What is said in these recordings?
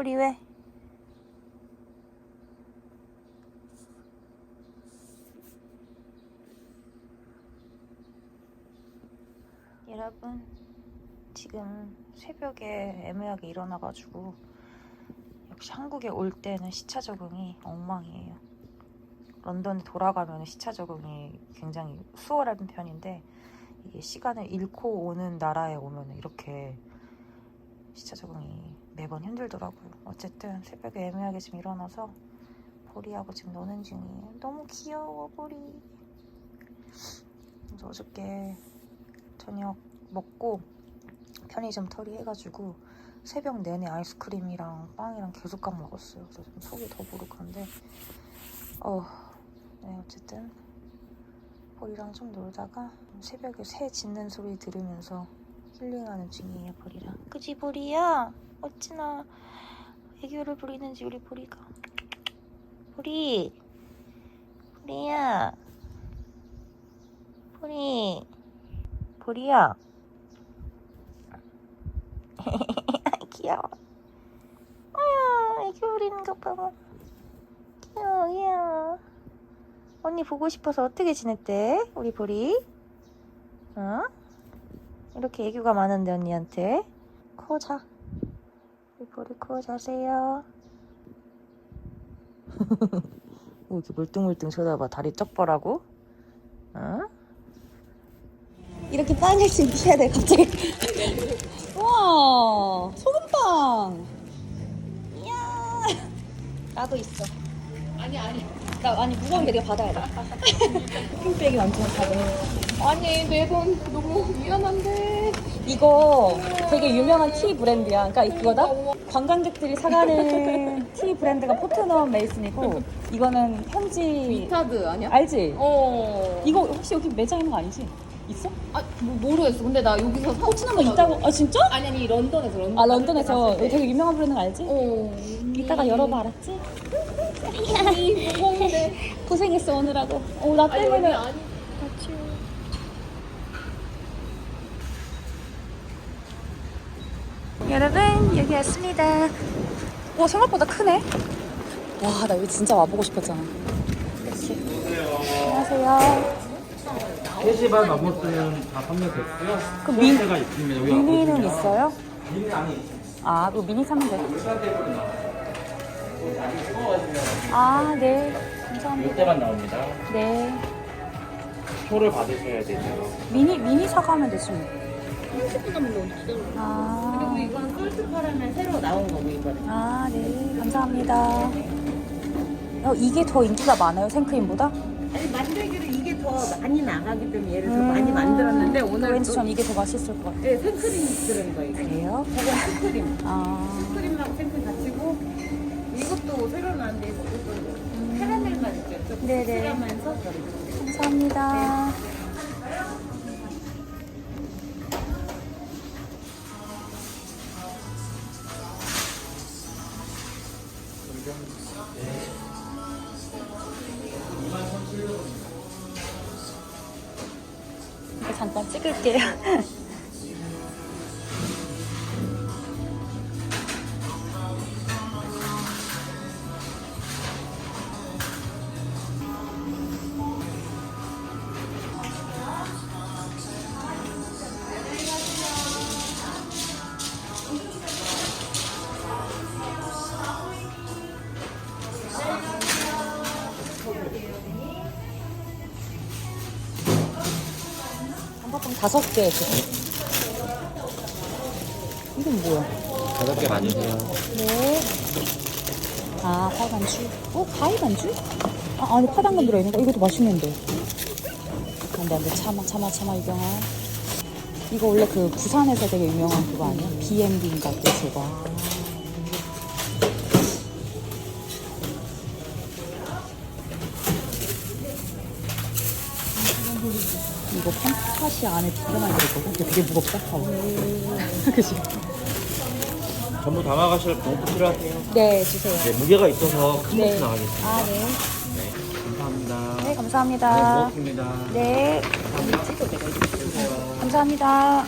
우리 왜? 여러분 지금 새벽에 애매하게 일어나가지고 역시 한국에 올 때는 시차 적응이 엉망이에요. 런던에 돌아가면 시차 적응이 굉장히 수월한 편인데 이게 시간을 잃고 오는 나라에 오면 이렇게 시차 적응이 매번 힘들더라고요. 어쨌든 새벽에 애매하게 지금 일어나서 보리하고 지금 노는 중이에요. 너무 귀여워 보리. 그래서 어저께 저녁 먹고 편의점 털이 해가지고 새벽 내내 아이스크림이랑 빵이랑 계속 각 먹었어요. 그래서 좀 속이 더부룩한데 어, 네 어쨌든 보리랑 좀 놀다가 새벽에 새 짖는 소리 들으면서 힐링하는 중이에요 보리랑. 그지 보리야? 어찌나 애교를 부리는지 우리 보리가. 보리, 보리야, 보리, 보리야. 귀여워. 아야, 애교 부리는 것 봐. 귀여워, 귀여워. 언니 보고 싶어서 어떻게 지냈대? 우리 보리? 어? 이렇게 애교가 많은데 언니한테. 코 자. 우리 보리 코 자세요. 뭐 이렇게 물뚱물뚱 쳐다봐 다리 쩍벌하고 어? 이렇게 빵을 준비해야 돼 갑자기 우와 소금빵 이야 나도 있어 아니 아니 나 아니 무거운데 내가 받아야 돼 핑백이 완전 가네 아니 매번 너무 미안한데 이거 되게 유명한 티 브랜드야 그러니까 그거다 관광객들이 사가는 티 브랜드가 포트넘 메이슨이고 이거는 현지 미타드 아니야? 알지? 어. 이거 혹시 여기 매장 있는 거 아니지? 있어? 아 뭐, 모르겠어. 근데 나 여기서 사. 포트넘은 있다고 아 진짜? 아니 아니 런던에서 런던. 아 런던에서 여기 때. 되게 유명한 브랜드 거 알지? 어. 이따가 열어봐 알았지? 이 무거운데. 고생했어 오느라고 어, 나 아니 때문에 아니. 여러분 여기 왔습니다 와 생각보다 크네 와 나 여기 진짜 와보고 싶었잖아? 안녕하세요 3시 반 마모스는 다 판매됐고요. 그 미- 가 있습니다. 여기 미니는 와보시면. 있어요? 미니 안에 있습니다. 아 이거 미니 사면 돼 아, 네. 감사합니다. 이때만 나옵니다. 네. 표를 받으셔야 되죠. 미니, 미니 사가면 되지 뭐. 30분 남은 거 기다려. 아, 이건 솔트 파라면 새로 나온 거고 이번에. 아, 네. 감사합니다. 어, 이게 더 인기가 많아요, 생크림보다? 아니 만들기로 더 많이 나가기 때문에 얘를 더 음. 많이 만들었는데 오늘 왠지 또전 이게 더 맛있을 것 같아요. 네, 생크림이 들은 거예요. 그래요? 저건 생크림. 아, 생크림하고 생크림 같이고 이것도 새로 나왔는데 이것도 카라멜 맛 있죠? 조금 네네. 저리. 감사합니다. 다섯 개. 이건 뭐야? 다섯 개 맞으세요. 네. 아, 파 반주. 어, 과일 반주? 아, 안에 파당근 들어있는 거? 이것도 맛있는데. 안 돼, 안 돼. 참아, 참아, 참아, 유경아. 이거 원래 그 부산에서 되게 유명한 그거 아니야? B&B인가 그 저거. 팥이 안에 되게 많이 들어있거든? 근데 되게 무겁다? 봐봐. 그치? 전부 담아가실 봉투 필요하세요? 네, 주세요. 네, 무게가 있어서 큰 네. 봉투 나가겠습니다. 아, 네. 네, 감사합니다. 네, 네, 감사합니다. 고맙습니다. 네. 감사합니다.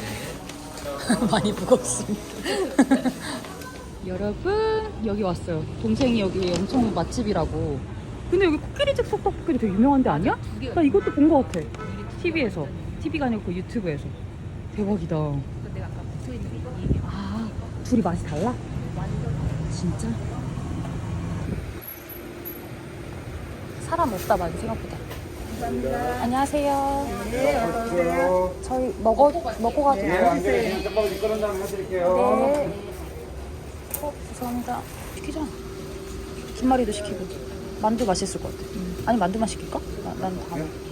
많이 무겁습니다. 여러분 여기 왔어요. 동생이 여기 엄청 맛집이라고. 근데 여기 코끼리집 속떡볶이 되게 유명한 데 아니야? 나 이것도 본것 같아. TV에서. TV가 아니고 그 유튜브에서. 대박이다. 내가 아까 붙어 있는 게아 둘이 맛이 달라? 진짜? 사람 없다 많이 생각보다. 안녕하세요. 저희 먹어 먹고 가도 돼요? 네, 잠깐만 이끌은 다음에 해드릴게요. 네. 어, 죄송합니다. 시키자. 김말이도 시키고. 만두 맛있을 것 같아. 아니, 만두만 시킬까? 나, 난 다. 먹어.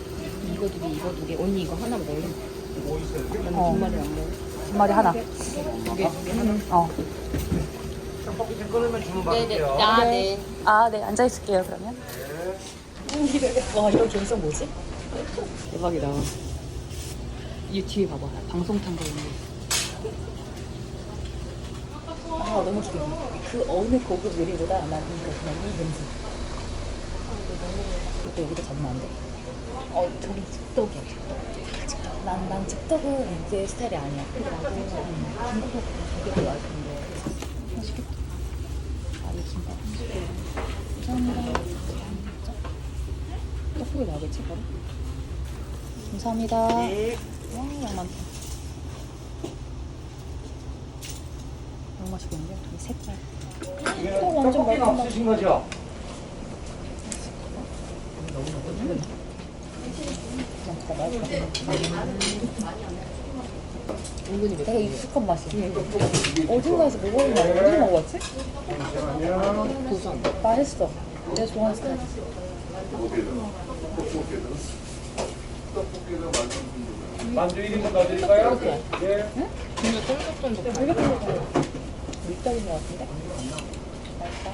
이거 두 개, 이거 두 개. 언니 이거 하나 먹을래? 나는 어. 김말이 안 먹어. 김말이 하나. 두 개, 두 개 하나. 어. 떡볶이 좀 끓으면 주문 받을게요. 아, 네. 아, 네. 앉아 있을게요, 그러면. 와, 이런 감성 뭐지? 대박이다. 유튜브 봐봐. 방송 탄거 있는 아, 너무 좋겠네. 그 어느 고급 요리보다 난 이거 그냥 이 냄새. 또 여기도 잡으면 안 돼. 어, 저기 즉떡이야, 즉떡. 즉떡. 난, 난 즉떡은 내 스타일이 아니야. 근데 나도 음, 되게 좋아했는데. 맛있겠다. 아, 이 김밥. 감사합니다. 떡볶이 나오겠지, 바로? 감사합니다. 와, 양 많다. 너무 맛있겠는데? 이 색깔. 어, 완전 말끔하다. 없으신 거죠? 진짜 맛있다. 은근히 몇 되게 익숙한 맛이야. 어딘가에서 먹었는데 어디 먹었지? 고소한 맛있어. 내가 좋아하는 스타일. 만두 1인분 넣어드릴까요? 네. 진짜 쫀득쫀득. 밀떡인 것 같은데? 맛있다.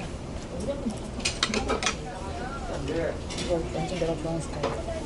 이거 완전 내가 좋아하는 스타일. 근데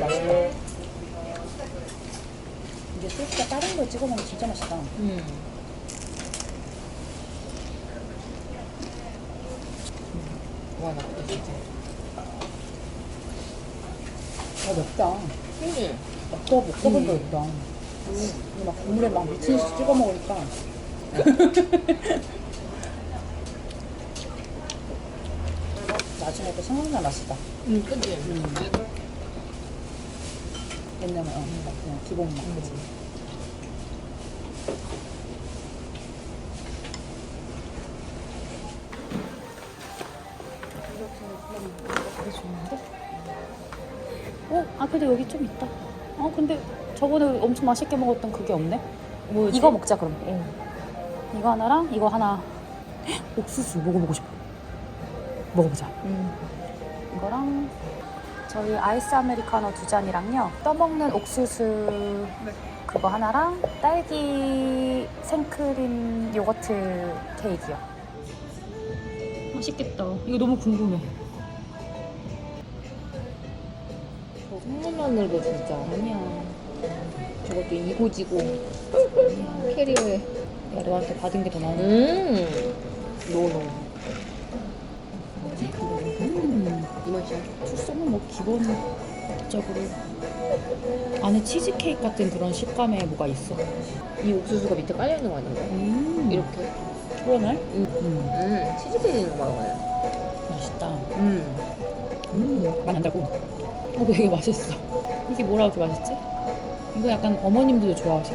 맛있다. 이게 소스가 다른 걸 찍어 먹으면 진짜 맛있다. 음. 와, 나 진짜. 아, 맵다. 그치? 먹다 먹어본 적 있다. 근데 막 국물에 막 미친 듯이 찍어 먹으니까. 또 생각나 맛있다. 응, 그치? 옛날에 어, 그냥 기본 맛. 그치? 되게 좋은데? 어? 아 근데 여기 좀 있다. 어 근데 저번에 엄청 맛있게 먹었던 그게 없네? 뭐지? 이거 먹자 그럼. 응. 이거 하나랑 이거 하나. 헉, 옥수수 먹어보고 싶어. 먹어보자. 응. 이거랑 저희 아이스 아메리카노 두 잔이랑요. 떠먹는 옥수수 그거 하나랑 딸기 생크림 요거트 케이크요. 맛있겠다. 이거 너무 궁금해. 저 생각만으로도 진짜. 아니야. 저것도 이고지고. 캐리어에. 야 너한테 받은 게 더 나은 음. 노노. 음. 이 맛이야. 투썸은 뭐 기본적으로 안에 치즈케이크 같은 그런 식감에 뭐가 있어. 이 옥수수가 밑에 깔려 있는 거 아닌가? 음. 이렇게. 그러네. 음. 음. 음. 치즈케이크 있는 거 말하는 맛있다. 음. 음, 안 달고. 어, 되게 맛있어. 이게 뭐라 그렇게 맛있지? 이거 약간 어머님들도 좋아하셔.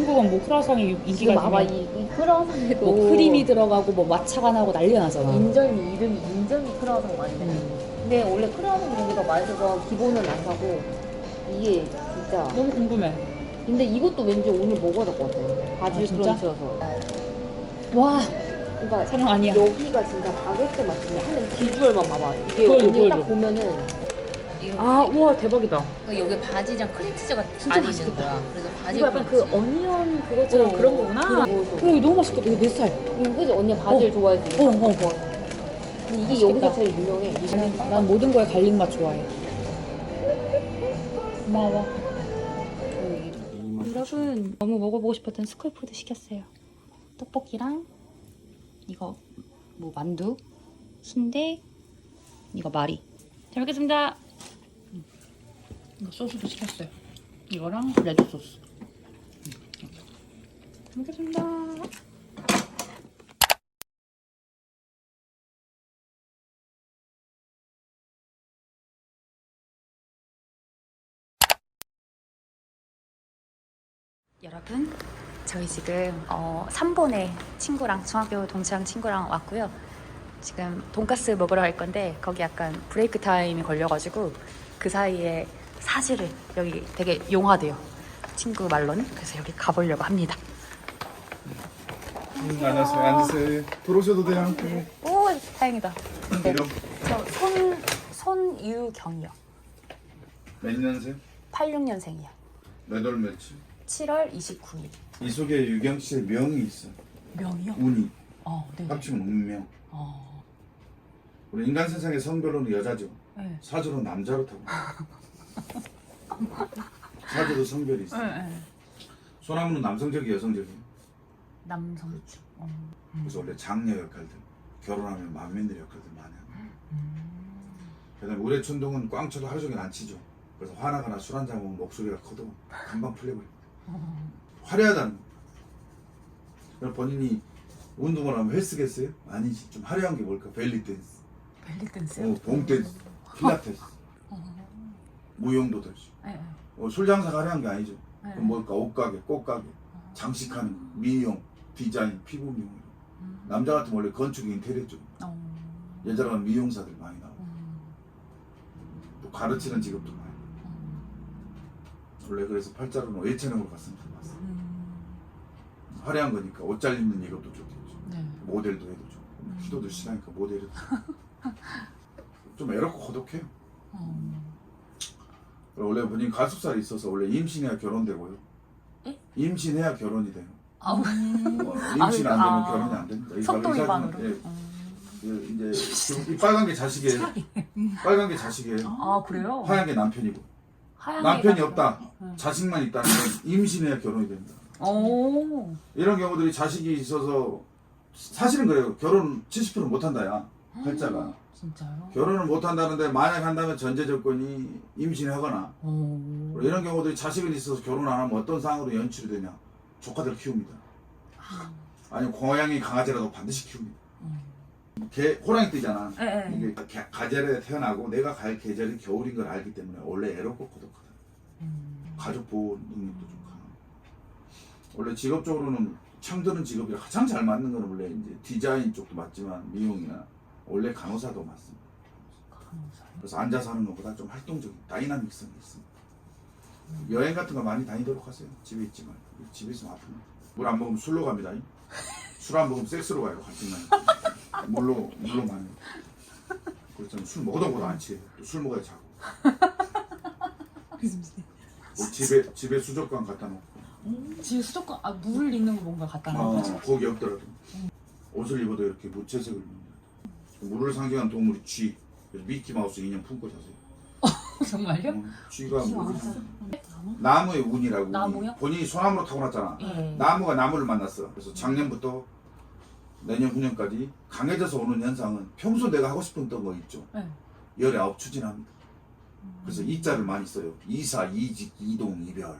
한국은 뭐 크라상이 인기가 지금 있으면 이, 이 크라상에도. 뭐 크림이 들어가고 뭐 마차가 나고 난리가 나잖아. 인절미 이름이 인절미 크라상 맞네. 음. 근데 원래 크라상 고기가 맛있어서 기본은 안 사고 이게 진짜. 너무 궁금해. 근데 이것도 왠지 오늘 먹어야 될 것 같아. 바질 아, 진짜? 크런치여서. 와, 그러니까 사랑 아니야. 여기가 진짜 바게트 맛이네. 하는 비주얼만 봐봐. 이게 오늘 딱. 보면은 이거 아 우와 대박이다. 여기 바지랑 크림치즈가 진짜 안 맛있겠다. 있는 거야. 그래서 바지 이거 약간 그 어니언 그거처럼 어, 그런 거구나. 그런 어, 이거 너무 맛있겠다. 이거 몇 살? 이거 그지 언니 바지를 좋아해서 어, 어, 어. 근데 이게 여기서 제일 유명해. 이게 난 모든 거에 갈릭 맛 좋아해. 고마워. 여러분 너무 먹어보고 싶었던 스쿨푸드 시켰어요. 떡볶이랑 이거 뭐 만두, 순대, 이거 마리. 잘 먹겠습니다. 음. 이거 소스도 시켰어요. 이거랑 레드 소스. 음, 먹겠습니다. 여러분, 저희 지금 어, 3번에 친구랑 중학교 동창 친구랑 왔고요. 지금 돈가스 먹으러 갈 건데 거기 약간 브레이크 타임이 걸려가지고 그 사이에 사지를 여기 되게 용하대요. 친구 말로는 그래서 여기 가보려고 합니다. 음, 안녕하세요. 앉으세요. 들어오셔도 돼요. 네. 오 다행이다. 네. 이름 저손 손유경이요. 몇 년생? 86년생이요. 몇월 며칠? 7월 29일. 이 속에 유경 씨의 명이 있어. 명이요? 운이 어, 네. 합치면 운명. 어, 우리 인간 세상의 성별로는 여자죠. 네. 사주로 남자로 타고. 사주도 성별이 있어. 네, 네. 소나무는 남성적이 여성적이. 남성. 그렇죠. 어. 그래서 원래 장녀 역할들, 결혼하면 만면들 역할들 많이 하고. 그다음에 우레 춘동은 꽝쳐도 하루 종일 안 치죠. 그래서 화나거나 술 한잔 먹으면 목소리가 커도 금방 풀려버립니다. 화려하다는 거. 그럼 본인이 운동을 하면 헬스겠어요? 아니지. 좀 화려한 게 뭘까? 벨리 댄스, 벨리 댄스요? 어, 봉 댄스, 필라테스, 무용도 될수. 네, 네. 어, 술 장사가 화려한 게 아니죠. 네. 그럼 뭘까? 옷가게, 꽃가게, 장식하는 거, 미용, 디자인, 피부 미용. 음. 남자 같으면 원래 건축 인테리어 쪽. 어. 여자라면 미용사들 많이 나오고 음. 또 가르치는 직업도 많이. 원래 그래서 팔자로는 예체능으로 갔으면 좋겠어. 음. 화려한 거니까 옷 잘 입는 직업도 좋겠죠. 네. 모델도 해도 좋고 키도도 시하니까 모델도 좀 애롭고 고독해요. 어. 원래 본인 가슴살이 있어서 원래 임신해야 결혼되고요. 예? 임신해야 결혼이 돼요. 아, 어, 임신 안 되면 아. 결혼이 안 됩니다. 이 속도 의사들은, 위반으로. 예, 그 이제 이 빨간 게 자식이에요. 빨간 게 자식이에요. 아 그래요? 하얀 게 남편이고 하얀 남편이 없다. 응. 자식만 있다는 건 임신해야 결혼이 됩니다. 오. 이런 경우들이 자식이 있어서 사실은 그래요. 결혼 70% 못한다야. 팔자가. 진짜요? 결혼을 못 한다는데 만약 한다면 전제 조건이 임신하거나. 오. 이런 경우들이 자식은 있어서 결혼 안 하면 어떤 상황으로 연출이 되냐? 조카들 키웁니다. 아니면 고양이 강아지라도 반드시 키웁니다. 개 호랑이 뜨잖아. 예, 예. 이게 개- 가젤에 태어나고 내가 갈 계절이 겨울인 걸 알기 때문에 원래 애롭고 고독하다. 음. 가족 보호 능력도 좋고. 원래 직업적으로는 창드는 직업이 가장 잘 맞는 건 원래 이제 디자인 쪽도 맞지만 미용이나 원래 간호사도 맞습니다? 그래서 앉아서 하는 것보다 좀 활동적인 다이나믹성이 있습니다. 여행 같은 거 많이 다니도록 하세요. 집에 있지 말고. 집에 있으면 아픕니다. 물 안 먹으면 술로 갑니다. 술 안 먹으면 섹스로 가요. 갈증 나니까. 물로, 물로 많이. 그렇잖아요. 술 먹어도 먹어도 안 취해요. 또술 먹어야 자고. 뭐 집에, 집에 수족관 갖다 놓고. 집에 수족관 아물 있는 거 뭔가 갖다 어, 놓은 거죠? 거기 없더라도. 옷을 입어도 이렇게 무채색을 입는다. 물을 상징한 동물이 쥐. 그래서 미키 마우스 인형 품고 자세요. 정말요? 어, 쥐가 뭐지? 나무의 운이라고 운이. 나무요? 본인이 소나무로 타고났잖아 예. 나무가 나무를 만났어 그래서 작년부터 내년 후년까지 강해져서 오는 현상은 평소 내가 하고 싶었던 거 있죠 네. 열에 아홉 추진합니다 그래서 이자를 많이 써요 이사 이직 이동 이별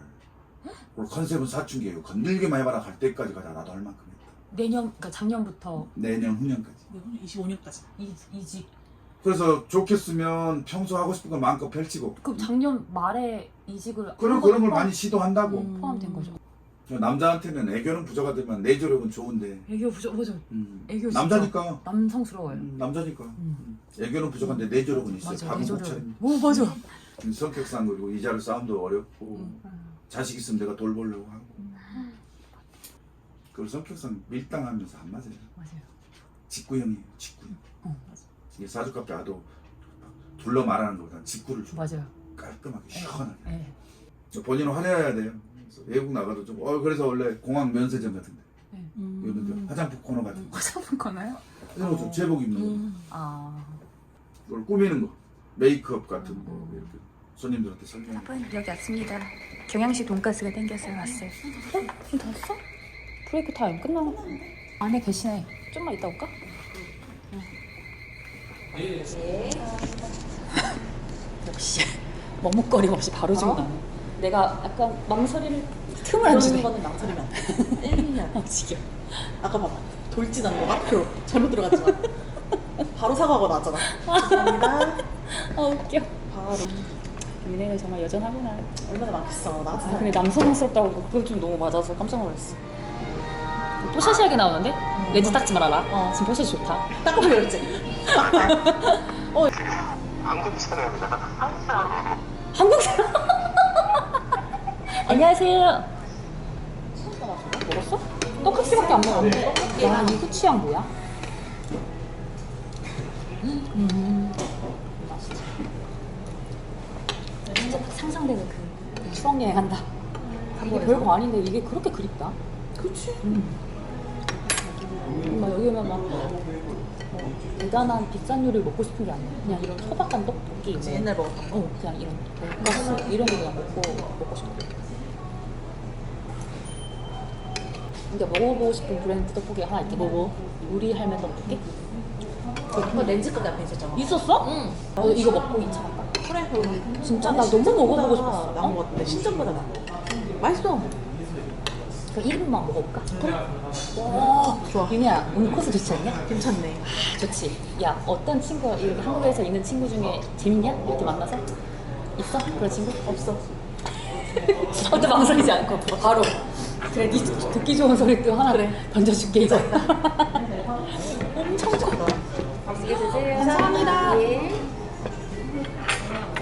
그리고 컨셉은 사춘기예요 건들기만 해봐라 갈 때까지 가자 나도 할 만큼 했다 내년 그러니까 작년부터 내년 후년까지 25년까지. 이 이직 그래서 좋겠으면 평소 하고 싶은 거 마음껏 펼치고 그럼 작년 말에 이직을 그런 한 그런 걸거 많이 시도한다고 포함- 포함된 거죠? 남자한테는 애교는 부자가 되면 내조력은 좋은데 애교 부족 맞아. 음, 애교 진짜 남자니까 남성스러워요. 음, 남자니까 음. 애교는 부족한데 내조력은 있어요 맞아. 밥은 못 내조력. 차립니다 오 맞아. 음, 성격상 그리고 이자를 싸움도 어렵고 음. 자식 있으면 내가 돌보려고 하고 그리고 성격상 밀당하면서 안 맞아요 맞아요. 직구형이에요 직구형 어, 맞아. 이게 사주값 나도 둘러 말하는 것보다 직구를 좀 맞아요. 깔끔하게 시원하게 네. 본인은 화려해야 돼요 그래서 외국 나가도 좀 어, 그래서 원래 공항 면세점 같은데 음. 이런 데 화장품 코너 같은 거 화장품 거나요? 이런 거좀 제복 입는 거 아. 그걸 꾸미는 거 메이크업 같은 거 이렇게 손님들한테 설명 여기 왔습니다. 경양식 돈가스가 땡겼어요. 왔어요. 어? 다 왔어? 브레이크 타임 끝나. 안에 계시네. 좀만 이따 올까? 역시 머뭇거림 없이 바로 주문하네. 내가 약간 망설이를 틈을 안 주네. 거는 망설이면 안 돼. 1년. 아, 지겨. 아까 봐봐. 돌진한 거 앞으로 잘못 들어갔지만 바로 사과하고 나왔잖아. 감사합니다. 아 웃겨. 바로 미네는 정말 여전하구나. 얼마나 많겠어. 나 아, 근데 남성스럽다고 그거 좀 너무 맞아서 깜짝 놀랐어. 또 샤시하게 나오는데? 렌즈 닦지 말아라. 어, 지금 포즈 좋다. 딱 그랬지. 한국 사람. 안녕하세요. 먹었어? 떡국수밖에 안 먹었는데. 야, 이거 취향 뭐야? 음. 진짜 딱 상상되는 그 추억 여행 한다. 이게 별거 아닌데 이게 그렇게 그립다. 그렇지. 막 여기 오면 막 뭐, 대단한 비싼 요리를 먹고 싶은 게 아니야. 그냥 이런 소박한 떡볶이. 뭐, 옛날 먹었던 거. 어, 그냥 이런 돈가스 이런 거 그냥 먹고 먹고 싶어. 근데 먹어보고 싶은 브랜드 떡볶이가 하나 있긴 해. 뭐? 우리 할매 떡볶이? 그 렌즈 가게 앞에 있었잖아. 있었어? 응. 어, 이거 먹고 2차 갔다. 그래. 그럼 진짜? 나 너무 먹어보고 싶었어. 나온 것 같은데 신점보다 나. 맛있어. 그 1인분만 먹어볼까? 그래. 와, 좋아. 유미야, 오늘 코스 좋지 않냐? 괜찮네. 좋지. 야, 어떤 친구가 이렇게 한국에서 있는 친구 중에 재밌냐? 이렇게 만나서? 있어? 그런 친구? 없어. 절대 망설이지 않고 바로 그래, 니 듣- 듣기 좋은 소리 또 하나 던져줄게 이거. 엄청 좋아. 맛있게 드세요. 감사합니다.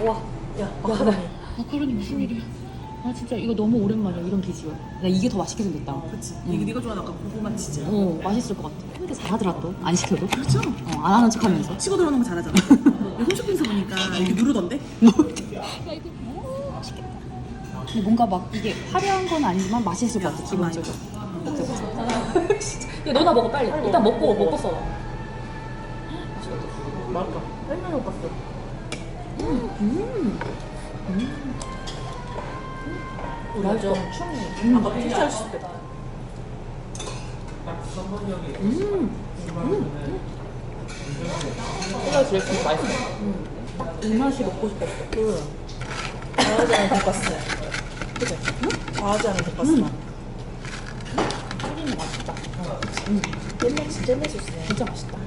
와, 야, 야, 나 마카로니 무슨 일이야? 아 진짜 이거 너무 오랜만이야 이런 비주얼. 나 이게 더 맛있게 생겼다. 그렇지. 이게 네가 좋아하는 아까 고구마 치즈. 어, 맛있을 것 같아. 근데 잘하더라 또. 안 시켜도. 그렇죠. 어, 안 하는 척 하면서. 치고 들어오는 거 잘하잖아. 홈쇼핑에서 보니까 이렇게 누르던데? 야 이거 너무 맛있겠다. 근데 뭔가 막 이게 화려한 건 아니지만 맛있을 것 같아 기본적으로. 보자. 진짜. 야 너나 먹어 빨리. 일단 먹고 먹고 써. 맛있다. 맨날 못 봤어. 맞아. 충이. 아까 피자 했을 때. 소라 드레싱 맛있어. 이 맛이 먹고 싶었어. 그 않은 돈가스. 그치? 자하지 않은 돈가스 맛. 튀김이 맛있다. 옛날 진짜 소스네. 진짜 맛있다.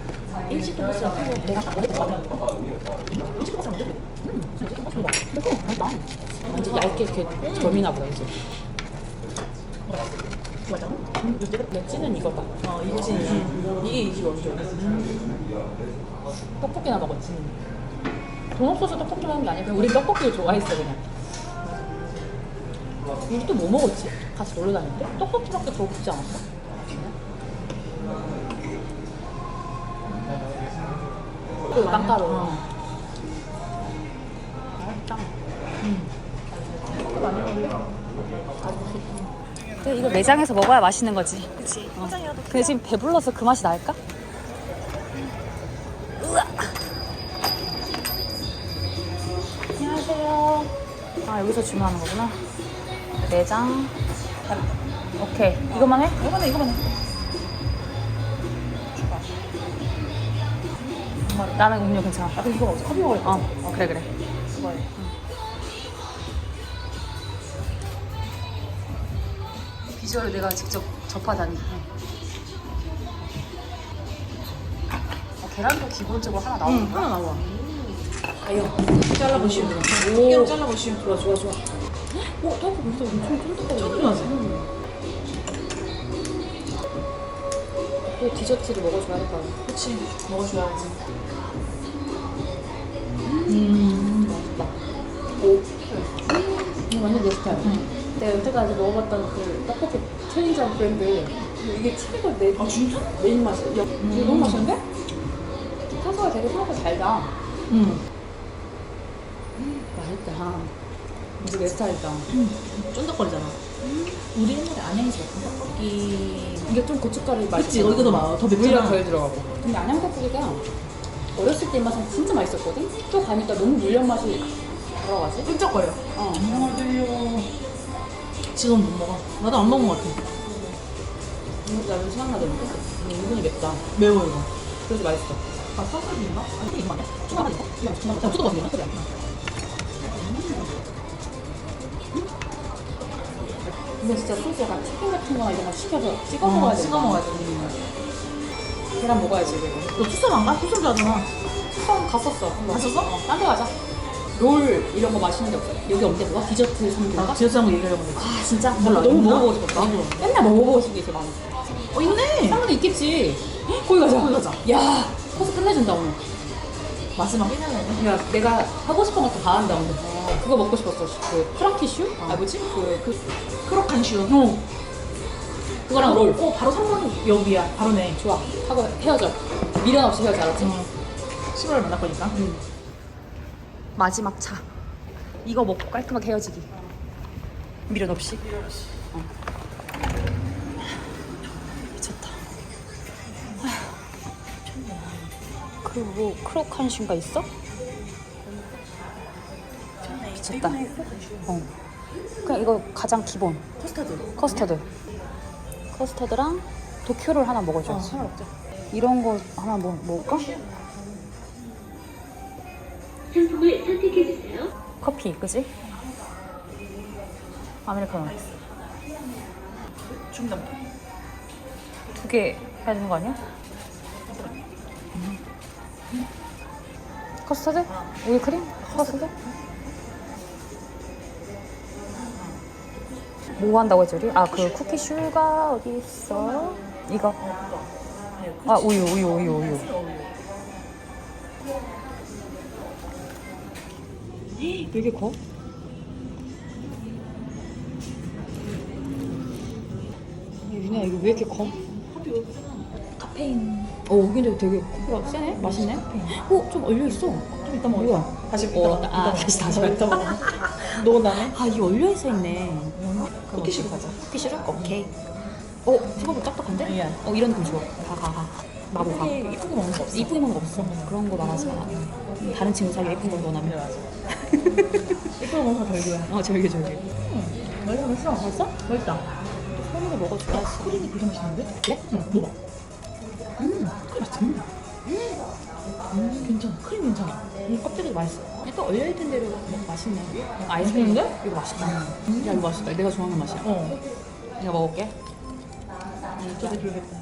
완전 얇게 이렇게 점이나 보다 이제. 맞아. 내 찌는 이거다. 어, 이지. 이게 이지 원조. 떡볶이나 먹었지. 돈 없어서 떡볶이 먹는 게 아니야. 그냥 우리 떡볶이를 좋아했어 그냥. 우리 또 뭐 먹었지? 같이 놀러 다닐 때? 떡볶이밖에 더 먹지 않았어? 그 빵가루. 맛있다. 근데 이거 매장에서 먹어야 맛있는 거지. 그치. 어. 근데 지금 배불러서 그 맛이 날까? 으아. 안녕하세요. 아 여기서 주문하는 거구나. 내장. 오케이. 이것만 해? 이거만 해. 이거만 해. 나는 음료 괜찮아. 아, 이거 먹자. 커피 먹을 거. 어, 어, 그래 그래. 좋아해. 비주얼을 내가 직접 접하다니. 어, 계란도 기본적으로 하나 나오는 응, 하나 나와. 아유, 잘라보시오. 오, 잘라보시오. 좋아, 좋아, 좋아. 어, 떡볶이 진짜 엄청 쫀득하고. 쫀쫀하지? 또 디저트를 먹어줘야 할거 아니야. 그치, 먹어줘야지. 음, 맛있다. 오. 이거 완전 내 스타일. 내가 여태까지 먹어봤던 그 떡볶이 체인점 브랜드 이게 최고 내, 아, 진짜? 내 입맛이야. 이거 너무 맛있는데? 사소가 되게 사고 잘 나. 응. 맛있겠다. 이제 내 스타일이다. 쫀득거리잖아. 우리 옛날에 안양에서 먹던 떡볶이 이게 좀 고춧가루 맛이 그치, 여기가 더 마- 더 맵잖아. 물엿 덜 들어가고. 근데 안양 떡볶이가 어렸을 때 맛은 진짜 맛있었거든? 또 가니까 너무 물엿 맛이 들어가지? 끈적거려. 어. 안녕하세요. 지금 못 먹어. 나도 안 먹은 것 같아. 이거 나도 생각나던데? 근데 은근히 맵다. 매워 이거. 그래서 맛있어. 아 사슬인가? 아니 이거 아니야? 초밥 아니야? 이거 초밥 아니야? 초밥 아니야? 소리야. 근데 진짜 소스가 치킨 같은 거나 이런 거 시켜서 찍어 먹어야 돼. 찍어 먹어야 돼. 계란 먹어야지, 그리고. 너 투썸 안 가? 투썸 좋아하잖아. 처음 갔었어. 갔었어? 어, 딴 데 가자. 롤 이런 거 맛있는 데 없어? 여기 없대 그거? 디저트 나 선물인가? 지어서 한번 얘기하려고 했지. 아 진짜? 몰라, 너무 있나? 먹어보고 싶었다. 나도. 맨날 먹어보고 싶은 게 있어 나는. 어 있네. 사람도 있겠지. 헉, 거기 가자. 거기 가자. 야 코스 끝내준다 오늘. 마지막. 야 내가 하고 싶은 것도 다 한다 오늘. 그거 먹고 싶었어. 그 프랑키슈? 아 뭐지? 그, 그 크로칸 슈. 어. 그거랑 롤. 어 바로 3번 여기야. 바로네. 좋아. 하고 헤어져. 미련 없이 헤어져 알았지? 10월 만날 거니까. 마지막 차. 이거 먹고 깔끔하게 헤어지기. 미련 없이. 어. 미쳤다. 그리고 뭐 크로칸슈가 있어? 미쳤다. 어. 그냥 이거 가장 기본. 커스터드. 커스터드. 커스터드랑 도쿄를 하나 먹어줘야지. 하나 먹자. 이런 거 하나 뭐, 먹을까? 상품을 선택해주세요. 커피, 그지? 아메리카노. 중간. 두개 해야 되는 거 아니야? 커스터드? 우유 크림? 커스터드? 뭐 한다고 했지 우리? 아 그 쿠키 슈가 어디 있어? 이거 아 우유 우유 우유 우유 왜 이렇게 커? 유나 이거 왜 이렇게 커? 카페인 어, 근데 되게 커피가 세네? 맛있네? 어, 좀 얼려있어. 좀 이따 먹어. 뭐야? 다시 어, 먹어. 아, 이따 다시. 다시 어, 이따 먹어. 녹았다네. 아, 이게 얼려있어 있네. 쿠키 슈 가자. 쿠키 싫어? 오케이. 어, 생각보다 딱딱한데? 아니야. 어, 이런 느낌 좋아. 가, 가, 가. 나도 가. 이쁘게 이쁜 거 먹는 거 없어. 이쁘게 먹는 거 없어. 그런 거 말하지 마. 다른 친구 사이에 예쁜 걸 원하면. 이쁜 거 먹는 거 별로야. 어, 저기, 저기. 맛있어 맛있어. 맛있어? 맛있다. 손으로 먹어줘야지. 크림이 되게 맛있는데? 그래? 응. 먹어. 음. 크림 맛있다. 음. 음. 괜찮아. 크림 괜찮아. 음, 껍데기 맛있어. 또 얼려있는 대로 먹 맛있네. 맛있는데? 이거 맛있다. 야, 이거 맛있다. 내가 좋아하는 맛이야. 어. 내가 먹을게. 저도 그러겠다.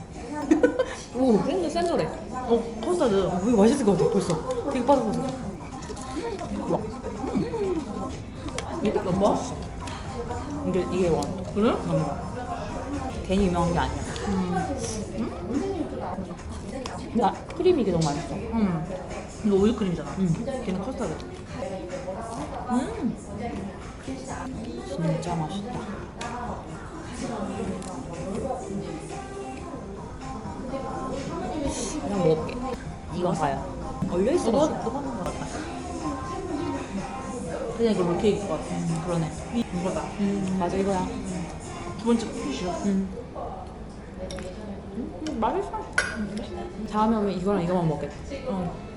오, 근데 센조래. 어, 커스터드. 어, 이거 맛있을 것 같아, 벌써. 되게 바삭바삭. 와. 이게 넘버? 이게, 이게 원. 그래? 괜히 유명한 게 아니야. 나 크림이 이게 너무 맛있어. 응. 이거 오일 크림이잖아. 응. 걔는 커스터드. 음. 진짜 맛있다. 그냥 먹을게. 이건 봐요. 얼려 있어. 너가 하는 거 같다. 그냥 이거 롤케이크일 것 같아. 음, 그러네. 이거다. 음, 맞아 이거야. 두 번째 쿠키슈. 음. 음, 맛있어. 다음에 오면 이거랑 이거만 먹겠다. 어.